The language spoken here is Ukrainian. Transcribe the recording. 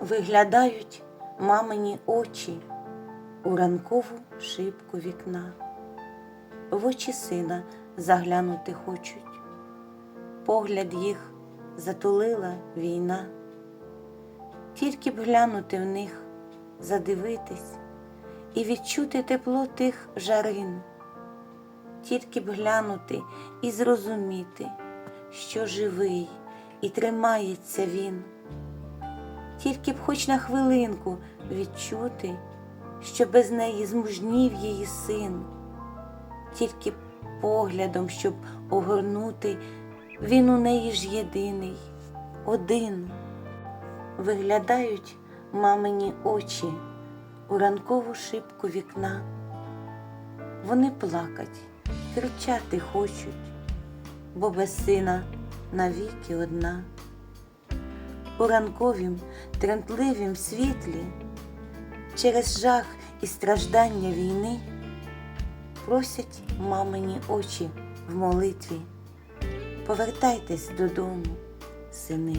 Виглядають мамині очі у ранкову шибку вікна, в очі сина заглянути хочуть, погляд їх затулила війна, тільки б глянути в них, задивитись і відчути тепло тих жарин, тільки б глянути і зрозуміти, що живий і тримається він тільки б хоч на хвилинку відчути, що без неї змужнів її син, тільки б поглядом, щоб огорнути, він у неї ж єдиний, один. Виглядають мамині очі у ранкову шибку вікна. Вони плакать, кричати хочуть, бо без сина навіки одна у ранковім, тремтливім світлі, через жах і страждання війни, просять мамині очі в молитві. Повертайтесь додому, сини.